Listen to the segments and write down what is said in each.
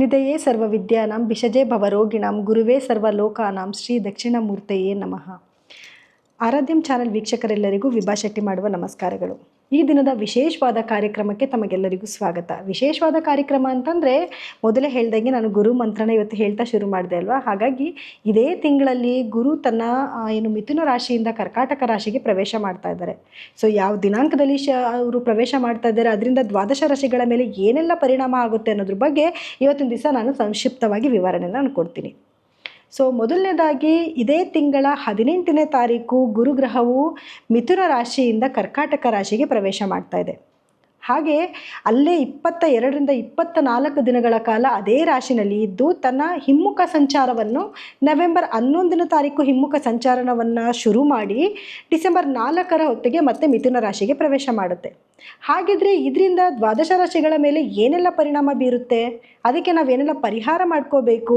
ನಿಧಯೇ ಸರ್ವವಿದ್ಯಾನಾಂ ಭಿಷಜೇ ಭವರೋಗಿಣಾಂ ಗುರುವೇ ಸರ್ವಲೋಕಾನಾಂ ಶ್ರೀ ದಕ್ಷಿಣಾಮೂರ್ತಯೇ ನಮಃ. ಆರಾಧ್ಯಂ ಚಾನೆಲ್ ವೀಕ್ಷಕರೆಲ್ಲರಿಗೂ ವಿಭಾ ಶೆಟ್ಟಿ ಮಾಡುವ ನಮಸ್ಕಾರಗಳು. ಈ ದಿನದ ವಿಶೇಷವಾದ ಕಾರ್ಯಕ್ರಮಕ್ಕೆ ತಮಗೆಲ್ಲರಿಗೂ ಸ್ವಾಗತ. ವಿಶೇಷವಾದ ಕಾರ್ಯಕ್ರಮ ಅಂತಂದರೆ ಮೊದಲೇ ಹೇಳ್ದಂಗೆ ನಾನು ಗುರು ಮಂತ್ರನ ಇವತ್ತು ಹೇಳ್ತಾ ಶುರು ಮಾಡಿದೆ ಅಲ್ವಾ? ಹಾಗಾಗಿ ಇದೇ ತಿಂಗಳಲ್ಲಿ ಗುರು ತನ್ನ ಏನು ಮಿಥುನ ರಾಶಿಯಿಂದ ಕರ್ಕಾಟಕ ರಾಶಿಗೆ ಪ್ರವೇಶ ಮಾಡ್ತಾ ಇದ್ದಾರೆ. ಸೊ ಯಾವ ದಿನಾಂಕದಲ್ಲಿ ಶ, ಅವರು ಪ್ರವೇಶ ಮಾಡ್ತಾ ಇದ್ದಾರೆ, ಅದರಿಂದ ದ್ವಾದಶ ರಾಶಿಗಳ ಮೇಲೆ ಏನೆಲ್ಲ ಪರಿಣಾಮ ಆಗುತ್ತೆ ಅನ್ನೋದ್ರ ಬಗ್ಗೆ ಇವತ್ತಿನ ದಿವಸ ನಾನು ಸಂಕ್ಷಿಪ್ತವಾಗಿ ವಿವರಣೆಯನ್ನು ಕೊಡ್ತೀನಿ. ಸೊ ಮೊದಲನೇದಾಗಿ ಇದೇ ತಿಂಗಳ ಹದಿನೆಂಟನೇ ತಾರೀಕು ಗುರುಗ್ರಹವು ಮಿಥುನ ರಾಶಿಯಿಂದ ಕರ್ಕಾಟಕ ರಾಶಿಗೆ ಪ್ರವೇಶ ಮಾಡ್ತಾ ಇದೆ. ಹಾಗೆ ಅಲ್ಲೇ ಇಪ್ಪತ್ತ ಎರಡರಿಂದ ಇಪ್ಪತ್ತ ನಾಲ್ಕು ದಿನಗಳ ಕಾಲ ಅದೇ ರಾಶಿನಲ್ಲಿ ಇದ್ದು, ತನ್ನ ಹಿಮ್ಮುಖ ಸಂಚಾರವನ್ನು ನವೆಂಬರ್ ಹನ್ನೊಂದನೇ ತಾರೀಕು ಹಿಮ್ಮುಖ ಸಂಚಾರವನ್ನು ಶುರು ಮಾಡಿ ಡಿಸೆಂಬರ್ ನಾಲ್ಕರ ಹೊತ್ತಿಗೆ ಮತ್ತೆ ಮಿಥುನ ರಾಶಿಗೆ ಪ್ರವೇಶ ಮಾಡುತ್ತೆ. ಹಾಗಿದ್ರೆ ಇದರಿಂದ ದ್ವಾದಶ ರಾಶಿಗಳ ಮೇಲೆ ಏನೆಲ್ಲ ಪರಿಣಾಮ ಬೀರುತ್ತೆ? ಅದಕ್ಕೆ ನಾವೇನೆಲ್ಲ ಪರಿಹಾರ ಮಾಡ್ಕೋಬೇಕು,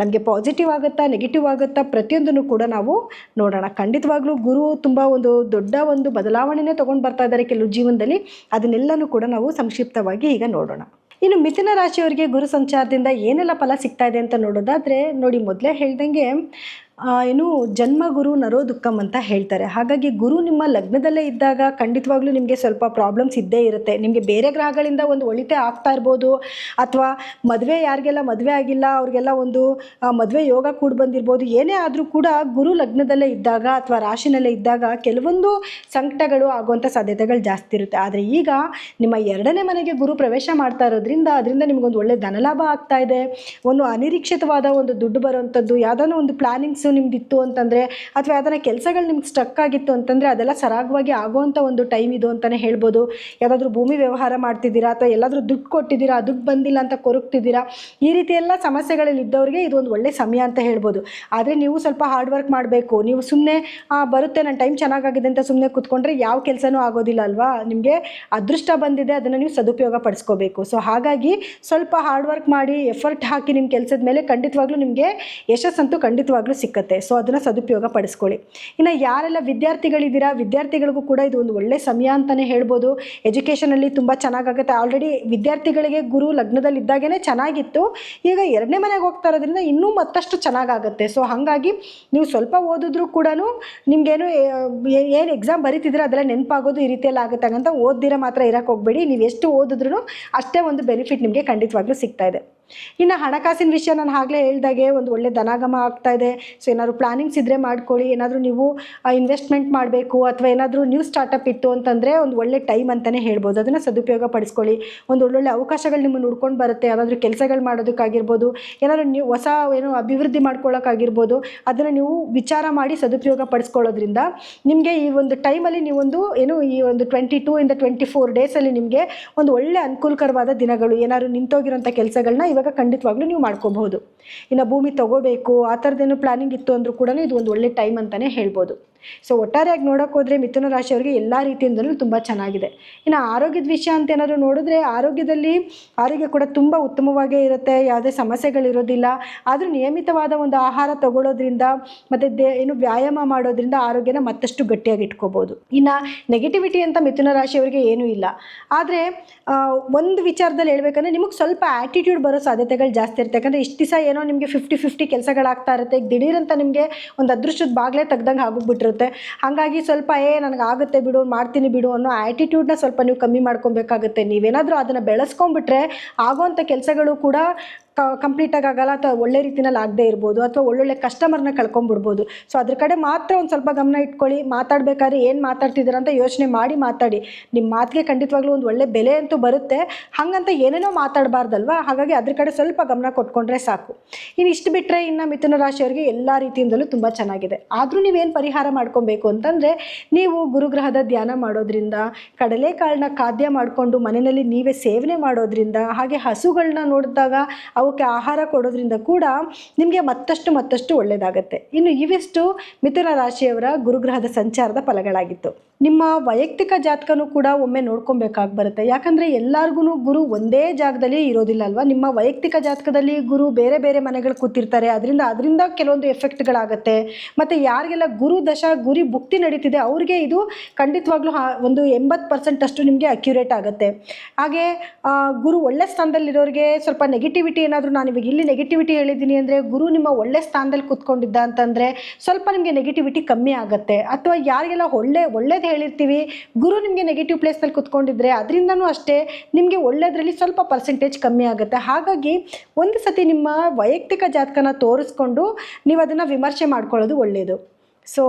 ನಮಗೆ ಪಾಸಿಟಿವ್ ಆಗುತ್ತಾ ನೆಗೆಟಿವ್ ಆಗುತ್ತಾ ಪ್ರತಿಯೊಂದನ್ನು ಕೂಡ ನಾವು ನೋಡೋಣ. ಖಂಡಿತವಾಗ್ಲೂ ಗುರು ತುಂಬ ಒಂದು ದೊಡ್ಡ ಒಂದು ಬದಲಾವಣೆನೇ ತೊಗೊಂಡು ಬರ್ತಾ ಇದ್ದಾರೆ ಕೆಲವು ಜೀವನದಲ್ಲಿ. ಅದನ್ನೆಲ್ಲನೂ ಕೂಡ ನಾವು ಸಂಕ್ಷಿಪ್ತವಾಗಿ ಈಗ ನೋಡೋಣ. ಇನ್ನು ಮಿಥುನ ರಾಶಿಯವರಿಗೆ ಗುರು ಸಂಚಾರದಿಂದ ಏನೆಲ್ಲ ಫಲ ಸಿಗ್ತಾ ಇದೆ ಅಂತ ನೋಡೋದಾದರೆ, ನೋಡಿ ಮೊದಲೇ ಹೇಳ್ದಂಗೆ ಏನು ಜನ್ಮ ಗುರು ನರೋ ದುಃಖಂ ಅಂತ ಹೇಳ್ತಾರೆ. ಹಾಗಾಗಿ ಗುರು ನಿಮ್ಮ ಲಗ್ನದಲ್ಲೇ ಇದ್ದಾಗ ಖಂಡಿತವಾಗ್ಲೂ ನಿಮಗೆ ಸ್ವಲ್ಪ ಪ್ರಾಬ್ಲಮ್ಸ್ ಇದ್ದೇ ಇರುತ್ತೆ. ನಿಮಗೆ ಬೇರೆ ಗ್ರಹಗಳಿಂದ ಒಂದು ಒಳಿತೆ ಆಗ್ತಾ ಇರ್ಬೋದು. ಅಥವಾ ಮದುವೆ ಯಾರಿಗೆಲ್ಲ ಮದುವೆ ಆಗಿಲ್ಲ, ಅವ್ರಿಗೆಲ್ಲ ಒಂದು ಮದುವೆ ಯೋಗ ಕೂಡ ಬಂದಿರ್ಬೋದು. ಏನೇ ಆದರೂ ಕೂಡ ಗುರು ಲಗ್ನದಲ್ಲೇ ಇದ್ದಾಗ ಅಥವಾ ರಾಶಿನಲ್ಲೇ ಇದ್ದಾಗ ಕೆಲವೊಂದು ಸಂಕಟಗಳು ಆಗುವಂಥ ಸಾಧ್ಯತೆಗಳು ಜಾಸ್ತಿ ಇರುತ್ತೆ. ಆದರೆ ಈಗ ನಿಮ್ಮ ಎರಡನೇ ಮನೆಗೆ ಗುರು ಪ್ರವೇಶ ಮಾಡ್ತಾ ಇರೋದ್ರಿಂದ ಅದರಿಂದ ನಿಮಗೊಂದು ಒಳ್ಳೆ ಧನಲಾಭ ಆಗ್ತಾ ಇದೆ. ಒಂದು ಅನಿರೀಕ್ಷಿತವಾದ ಒಂದು ದುಡ್ಡು ಬರುವಂಥದ್ದು ಯಾವುದಾದ್ರು ಒಂದು ಪ್ಲಾನಿಂಗ್ಸು ನಿಮ್ದಿತ್ತು ಅಂತಂದರೆ ಅಥವಾ ಯಾವ್ದಾರ ಕೆಲಸಗಳು ನಿಮ್ಗೆ ಸ್ಟಕ್ ಆಗಿತ್ತು ಅಂತಂದರೆ ಅದೆಲ್ಲ ಸರಾಗವಾಗಿ ಆಗುವಂಥ ಒಂದು ಟೈಮ್ ಇದು ಅಂತಲೇ ಹೇಳ್ಬೋದು. ಯಾವುದಾದ್ರೂ ಭೂಮಿ ವ್ಯವಹಾರ ಮಾಡ್ತಿದ್ದೀರಾ ಅಥವಾ ಎಲ್ಲಾದರೂ ದುಡ್ಡು ಕೊಟ್ಟಿದ್ದೀರಾ, ದುಡ್ಡು ಬಂದಿಲ್ಲ ಅಂತ ಕೊರಗ್ತಿದ್ದೀರಾ ಈ ರೀತಿ ಎಲ್ಲ ಸಮಸ್ಯೆಗಳಲ್ಲಿ ಇದ್ದವ್ರಿಗೆ ಇದು ಒಂದು ಒಳ್ಳೆ ಸಮಯ ಅಂತ ಹೇಳ್ಬೋದು. ಆದರೆ ನೀವು ಸ್ವಲ್ಪ ಹಾರ್ಡ್ ವರ್ಕ್ ಮಾಡಬೇಕು. ನೀವು ಸುಮ್ಮನೆ ಬರುತ್ತೆ ನನ್ನ ಟೈಮ್ ಚೆನ್ನಾಗಾಗಿದೆ ಅಂತ ಸುಮ್ಮನೆ ಕೂತ್ಕೊಂಡ್ರೆ ಯಾವ ಕೆಲಸನೂ ಆಗೋದಿಲ್ಲ ಅಲ್ವಾ? ನಿಮಗೆ ಅದೃಷ್ಟ ಬಂದಿದೆ, ಅದನ್ನು ನೀವು ಸದುಪಯೋಗ ಪಡಿಸ್ಕೋಬೇಕು. ಸೊ ಹಾಗಾಗಿ ಸ್ವಲ್ಪ ಹಾರ್ಡ್ ವರ್ಕ್ ಮಾಡಿ ಎಫರ್ಟ್ ಹಾಕಿ ನಿಮ್ಮ ಕೆಲಸದ ಮೇಲೆ ಖಂಡಿತವಾಗ್ಲೂ ನಿಮಗೆ ಯಶಸ್ಸಂತೂ ಖಂಡಿತವಾಗ್ಲೂ ಸಿಕ್ಕತ್ತೆ. ಸೊ ಅದನ್ನು ಸದುಪಯೋಗ ಪಡಿಸ್ಕೊಳ್ಳಿ. ಇನ್ನು ಯಾರೆಲ್ಲ ವಿದ್ಯಾರ್ಥಿಗಳಿದ್ದೀರಾ, ವಿದ್ಯಾರ್ಥಿಗಳಿಗೂ ಕೂಡ ಇದು ಒಂದು ಒಳ್ಳೆ ಸಮಯ ಅಂತಲೇ ಹೇಳ್ಬೋದು. ಎಜುಕೇಷನಲ್ಲಿ ತುಂಬ ಚೆನ್ನಾಗಾಗುತ್ತೆ. ಆಲ್ರೆಡಿ ವಿದ್ಯಾರ್ಥಿಗಳಿಗೆ ಗುರು ಲಗ್ನದಲ್ಲಿ ಇದ್ದಾಗೇ ಚೆನ್ನಾಗಿತ್ತು. ಈಗ ಎರಡನೇ ಮನೆಗೆ ಹೋಗ್ತಾ ಇರೋದ್ರಿಂದ ಇನ್ನೂ ಮತ್ತಷ್ಟು ಚೆನ್ನಾಗಾಗುತ್ತೆ. ಸೊ ಹಾಗಾಗಿ ನೀವು ಸ್ವಲ್ಪ ಓದಿದ್ರೂ ಕೂಡ ನಿಮಗೇನು ಏನು ಎಕ್ಸಾಮ್ ಬರೀತಿದ್ರೆ ಅದೆಲ್ಲ ನೆನಪಾಗೋದು ಈ ರೀತಿಯಲ್ಲಿ ಆಗುತ್ತೆ. ಹಾಗಂತ ಓದ್ದಿರ ಮಾತ್ರ ಇರೋಕ್ಕೆ ಹೋಗಬೇಡಿ. ನೀವು ಎಷ್ಟು ಓದಿದ್ರೂ ಅಷ್ಟೇ ಒಂದು ಬೆನಿಫಿಟ್ ನಿಮಗೆ ಖಂಡಿತವಾಗ್ಲೂ ಸಿಗ್ತಾ ಇದೆ. ಇನ್ನು ಹಣಕಾಸಿನ ವಿಷಯ ನಾನು ಆಗಲೇ ಹೇಳ್ದಾಗೆ ಒಂದು ಒಳ್ಳೆ ಧನಾಗಮ ಆಗ್ತಾ ಇದೆ. ಸೊ ಏನಾದರೂ ಪ್ಲಾನಿಂಗ್ಸ್ ಇದ್ದರೆ ಮಾಡ್ಕೊಳ್ಳಿ. ಏನಾದರೂ ನೀವು ಇನ್ವೆಸ್ಟ್ಮೆಂಟ್ ಮಾಡಬೇಕು ಅಥವಾ ಏನಾದರೂ ನ್ಯೂ ಸ್ಟಾರ್ಟಪ್ ಇತ್ತು ಅಂತಂದರೆ ಒಂದು ಒಳ್ಳೆ ಟೈಮ್ ಅಂತಲೇ ಹೇಳ್ಬೋದು. ಅದನ್ನು ಸದುಪಯೋಗ ಪಡಿಸ್ಕೊಳ್ಳಿ. ಒಂದು ಒಳ್ಳೊಳ್ಳೆ ಅವಕಾಶಗಳು ನಿಮ್ಮನ್ನು ನೋಡ್ಕೊಂಡು ಬರುತ್ತೆ. ಯಾವುದಾದ್ರೂ ಕೆಲಸಗಳು ಮಾಡೋದಕ್ಕಾಗಿರ್ಬೋದು. ಏನಾದರೂ ನೀವು ಹೊಸ ಏನು ಅಭಿವೃದ್ಧಿ ಮಾಡ್ಕೊಳ್ಳೋಕ್ಕಾಗಿರ್ಬೋದು ಅದನ್ನು ನೀವು ವಿಚಾರ ಮಾಡಿ ಸದುಪಯೋಗ ಪಡಿಸ್ಕೊಳ್ಳೋದ್ರಿಂದ ನಿಮಗೆ ಈ ಒಂದು ಟೈಮಲ್ಲಿ ನೀವೊಂದು ಏನು ಈ ಒಂದು ಟ್ವೆಂಟಿ ಟೂ ಇಂದ ಟ್ವೆಂಟಿ ಫೋರ್ ಡೇಸಲ್ಲಿ ನಿಮಗೆ ಒಂದು ಒಳ್ಳೆ ಅನುಕೂಲಕರವಾದ ದಿನಗಳು, ಏನಾದ್ರು ನಿಂತೋಗಿರೋಂಥ ಕೆಲಸಗಳನ್ನ ಇವಾಗ ಖಂಡಿತವಾಗ್ಲೂ ನೀವು ಮಾಡ್ಕೋಬಹುದು. ಇನ್ನು ಭೂಮಿ ತಗೋಬೇಕು, ಆ ಥರದ್ದೇನು ಪ್ಲಾನಿಂಗ್ ಇತ್ತು ಅಂದರೂ ಕೂಡ ಇದು ಒಂದು ಒಳ್ಳೆ ಟೈಮ್ ಅಂತಲೇ ಹೇಳ್ಬೋದು. ಸೊ ಒಟ್ಟಾರೆಯಾಗಿ ನೋಡೋಕೆ ಹೋದರೆ ಮಿಥುನ ರಾಶಿಯವರಿಗೆ ಎಲ್ಲ ರೀತಿಯಿಂದಲೂ ತುಂಬ ಚೆನ್ನಾಗಿದೆ. ಇನ್ನು ಆರೋಗ್ಯದ ವಿಷಯ ಅಂತ ಏನಾದರೂ ನೋಡಿದ್ರೆ ಆರೋಗ್ಯದಲ್ಲಿ ಆರೋಗ್ಯ ಕೂಡ ತುಂಬ ಉತ್ತಮವಾಗೇ ಇರುತ್ತೆ, ಯಾವುದೇ ಸಮಸ್ಯೆಗಳಿರೋದಿಲ್ಲ ಆದರೂ ನಿಯಮಿತವಾದ ಒಂದು ಆಹಾರ ತಗೊಳ್ಳೋದ್ರಿಂದ ಮತ್ತು ದೇ ಏನು ವ್ಯಾಯಾಮ ಮಾಡೋದ್ರಿಂದ ಆರೋಗ್ಯನ ಮತ್ತಷ್ಟು ಗಟ್ಟಿಯಾಗಿ ಇಟ್ಕೋಬೋದು. ಇನ್ನು ನೆಗೆಟಿವಿಟಿ ಅಂತ ಮಿಥುನ ರಾಶಿಯವರಿಗೆ ಏನೂ ಇಲ್ಲ. ಆದರೆ ಒಂದು ವಿಚಾರದಲ್ಲಿ ಹೇಳ್ಬೇಕಂದ್ರೆ ನಿಮಗೆ ಸ್ವಲ್ಪ ಆ್ಯಟಿಟ್ಯೂಡ್ ಬರೋ ಸಾಧ್ಯತೆಗಳು ಜಾಸ್ತಿ ಇರುತ್ತೆ. ಯಾಕಂದರೆ ಇಷ್ಟು ದಿವಸ ಏನೋ ನಿಮಗೆ ಫಿಫ್ಟಿ ಫಿಫ್ಟಿ ಕೆಲಸಗಳಾಗ್ತಾ ಇರುತ್ತೆ. ಈಗ ದಿಢೀರಂತ ನಿಮಗೆ ಒಂದು ಅದೃಷ್ಟದ ಬಾಗಿಲೇ ತೆಗ್ದಂಗೆ ಆಗೋಗ್ಬಿಟ್ಟಿರುತ್ತೆ. ಹಾಗಾಗಿ ಸ್ವಲ್ಪ, ಏ ನನಗೆ ಆಗುತ್ತೆ ಬಿಡು, ಮಾಡ್ತೀನಿ ಬಿಡು ಅನ್ನೋ ಆ್ಯಟಿಟ್ಯೂಡ್ನ ಸ್ವಲ್ಪ ನೀವು ಕಮ್ಮಿ ಮಾಡ್ಕೊಬೇಕಾಗುತ್ತೆ. ನೀವೇನಾದರೂ ಅದನ್ನು ಬೆಳೆಸ್ಕೊಂಡ್ಬಿಟ್ರೆ ಆಗೋವಂಥ ಕೆಲಸಗಳು ಕೂಡ ಕ ಕಂಪ್ಲೀಟಾಗಿ ಆಗಲ್ಲ ಅಥವಾ ಒಳ್ಳೆ ರೀತಿಯಲ್ಲಿ ಆಗದೇ ಇರ್ಬೋದು ಅಥವಾ ಒಳ್ಳೊಳ್ಳೆ ಕಸ್ಟಮರ್ನ ಕಳ್ಕೊಂಬಿಡ್ಬೋದು. ಸೊ ಅದ್ರ ಕಡೆ ಮಾತ್ರ ಒಂದು ಸ್ವಲ್ಪ ಗಮನ ಇಟ್ಕೊಳ್ಳಿ. ಮಾತಾಡಬೇಕಾದ್ರೆ ಏನು ಮಾತಾಡ್ತಿದ್ದೀರ ಅಂತ ಯೋಚನೆ ಮಾಡಿ ಮಾತಾಡಿ. ನಿಮ್ಮ ಮಾತಿಗೆ ಖಂಡಿತವಾಗ್ಲೂ ಒಂದು ಒಳ್ಳೆ ಬೆಲೆ ಅಂತೂ ಬರುತ್ತೆ. ಹಾಗಂತ ಏನೇನೋ ಮಾತಾಡಬಾರ್ದಲ್ವಾ? ಹಾಗಾಗಿ ಅದ್ರ ಕಡೆ ಸ್ವಲ್ಪ ಗಮನ ಕೊಟ್ಕೊಂಡ್ರೆ ಸಾಕು. ಇನ್ನು ಇಷ್ಟು ಬಿಟ್ಟರೆ ಇನ್ನು ಮಿಥುನ ರಾಶಿಯವರಿಗೆ ಎಲ್ಲ ರೀತಿಯಿಂದಲೂ ತುಂಬ ಚೆನ್ನಾಗಿದೆ. ಆದರೂ ನೀವೇನು ಪರಿಹಾರ ಮಾಡ್ಕೊಬೇಕು ಅಂತಂದರೆ, ನೀವು ಗುರುಗ್ರಹದ ಧ್ಯಾನ ಮಾಡೋದ್ರಿಂದ, ಕಡಲೆಕಾಳನ್ನ ಖಾದ್ಯ ಮಾಡಿಕೊಂಡು ಮನೆಯಲ್ಲಿ ನೀವೇ ಸೇವನೆ ಮಾಡೋದ್ರಿಂದ, ಹಾಗೆ ಹಸುಗಳನ್ನ ನೋಡಿದಾಗ ಅವಕ್ಕೆ ಆಹಾರ ಕೊಡೋದ್ರಿಂದ ಕೂಡ ನಿಮಗೆ ಮತ್ತಷ್ಟು ಮತ್ತಷ್ಟು ಒಳ್ಳೆಯದಾಗುತ್ತೆ ಇನ್ನು ಇವಿಷ್ಟು ಮಿಥುನ ರಾಶಿಯವರ ಗುರುಗ್ರಹದ ಸಂಚಾರದ ಫಲಗಳಾಗಿತ್ತು. ನಿಮ್ಮ ವೈಯಕ್ತಿಕ ಜಾತಕನೂ ಕೂಡ ಒಮ್ಮೆ ನೋಡ್ಕೊಬೇಕಾಗಿ ಬರುತ್ತೆ. ಯಾಕಂದರೆ ಎಲ್ಲರಿಗೂ ಗುರು ಒಂದೇ ಜಾಗದಲ್ಲಿ ಇರೋದಿಲ್ಲ ಅಲ್ವಾ ನಿಮ್ಮ ವೈಯಕ್ತಿಕ ಜಾತಕದಲ್ಲಿ ಗುರು ಬೇರೆ ಬೇರೆ ಮನೆಗಳು ಕೂತಿರ್ತಾರೆ. ಅದರಿಂದ ಅದರಿಂದ ಕೆಲವೊಂದು ಎಫೆಕ್ಟ್ಗಳಾಗತ್ತೆ. ಮತ್ತು ಯಾರಿಗೆಲ್ಲ ಗುರು ದಶ, ಗುರಿ ಭುಕ್ತಿ ನಡೀತಿದೆ, ಅವ್ರಿಗೆ ಇದು ಖಂಡಿತವಾಗ್ಲೂ ಒಂದು ಎಂಬತ್ತು ಪರ್ಸೆಂಟ್ ಅಷ್ಟು ನಿಮಗೆ ಅಕ್ಯುರೇಟ್ ಆಗುತ್ತೆ. ಹಾಗೆ ಗುರು ಒಳ್ಳೆ ಸ್ಥಾನದಲ್ಲಿರೋರಿಗೆ ಸ್ವಲ್ಪ ನೆಗೆಟಿವಿಟಿ ಏನಾದರೂ ನಾನು ಇವಾಗ ಇಲ್ಲಿ ನೆಗೆಟಿವಿಟಿ ಹೇಳಿದ್ದೀನಿ ಅಂದರೆ ಗುರು ನಿಮ್ಮ ಒಳ್ಳೆ ಸ್ಥಾನದಲ್ಲಿ ಕೂತ್ಕೊಂಡಿದ್ದ ಅಂತಂದರೆ ಸ್ವಲ್ಪ ನಿಮಗೆ ನೆಗೆಟಿವಿಟಿ ಕಮ್ಮಿ ಆಗುತ್ತೆ. ಅಥವಾ ಯಾರಿಗೆಲ್ಲ ಒಳ್ಳೆ, ಒಳ್ಳೇದು ಹೇಳಿರ್ತೀವಿ, ಗುರು ನಿಮಗೆ ನೆಗೆಟಿವ್ ಪ್ಲೇಸ್ನಲ್ಲಿ ಕೂತ್ಕೊಂಡಿದ್ರೆ ಅದರಿಂದನೂ ಅಷ್ಟೇ ನಿಮಗೆ ಒಳ್ಳೆಯದ್ರಲ್ಲಿ ಸ್ವಲ್ಪ ಪರ್ಸೆಂಟೇಜ್ ಕಮ್ಮಿ ಆಗುತ್ತೆ. ಹಾಗಾಗಿ ಒಂದು ಸತಿ ನಿಮ್ಮ ವೈಯಕ್ತಿಕ ಜಾತಕನ ತೋರಿಸ್ಕೊಂಡು ನೀವು ಅದನ್ನು ವಿಮರ್ಶೆ ಮಾಡ್ಕೊಳ್ಳೋದು ಒಳ್ಳೆಯದು ಸೊ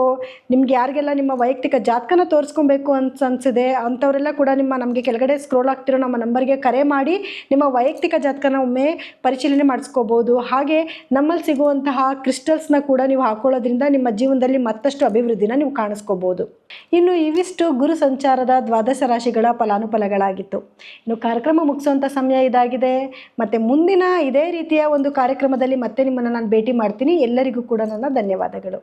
ನಿಮ್ಗೆ ಯಾರಿಗೆಲ್ಲ ನಿಮ್ಮ ವೈಯಕ್ತಿಕ ಜಾತಕನ ತೋರಿಸ್ಕೊಬೇಕು ಅಂತ ಅನ್ಸಿದೆ, ಅಂಥವರೆಲ್ಲ ಕೂಡ ನಿಮ್ಮ ನಮಗೆ ಕೆಳಗಡೆ ಸ್ಕ್ರೋಲ್ ಆಗ್ತಿರೋ ನಮ್ಮ ನಂಬರ್ಗೆ ಕರೆ ಮಾಡಿ, ನಿಮ್ಮ ವೈಯಕ್ತಿಕ ಜಾತಕನ ಒಮ್ಮೆ ಪರಿಶೀಲನೆ ಮಾಡಿಸ್ಕೋಬೋದು. ಹಾಗೆ ನಮ್ಮಲ್ಲಿ ಸಿಗುವಂತಹ ಕ್ರಿಸ್ಟಲ್ಸ್ನ ಕೂಡ ನೀವು ಹಾಕೊಳ್ಳೋದ್ರಿಂದ ನಿಮ್ಮ ಜೀವನದಲ್ಲಿ ಮತ್ತಷ್ಟು ಅಭಿವೃದ್ಧಿನ ನೀವು ಕಾಣಿಸ್ಕೋಬೋದು. ಇನ್ನು ಇವಿಷ್ಟು ಗುರು ಸಂಚಾರದ ದ್ವಾದಶ ರಾಶಿಗಳ ಫಲಾನುಫಲಗಳಾಗಿತ್ತು. ಇನ್ನು ಕಾರ್ಯಕ್ರಮ ಮುಗಿಸುವಂಥ ಸಮಯ ಇದಾಗಿದೆ. ಮತ್ತು ಮುಂದಿನ ಇದೇ ರೀತಿಯ ಒಂದು ಕಾರ್ಯಕ್ರಮದಲ್ಲಿ ಮತ್ತೆ ನಿಮ್ಮನ್ನು ನಾನು ಭೇಟಿ ಮಾಡ್ತೀನಿ. ಎಲ್ಲರಿಗೂ ಕೂಡ ನನ್ನ ಧನ್ಯವಾದಗಳು.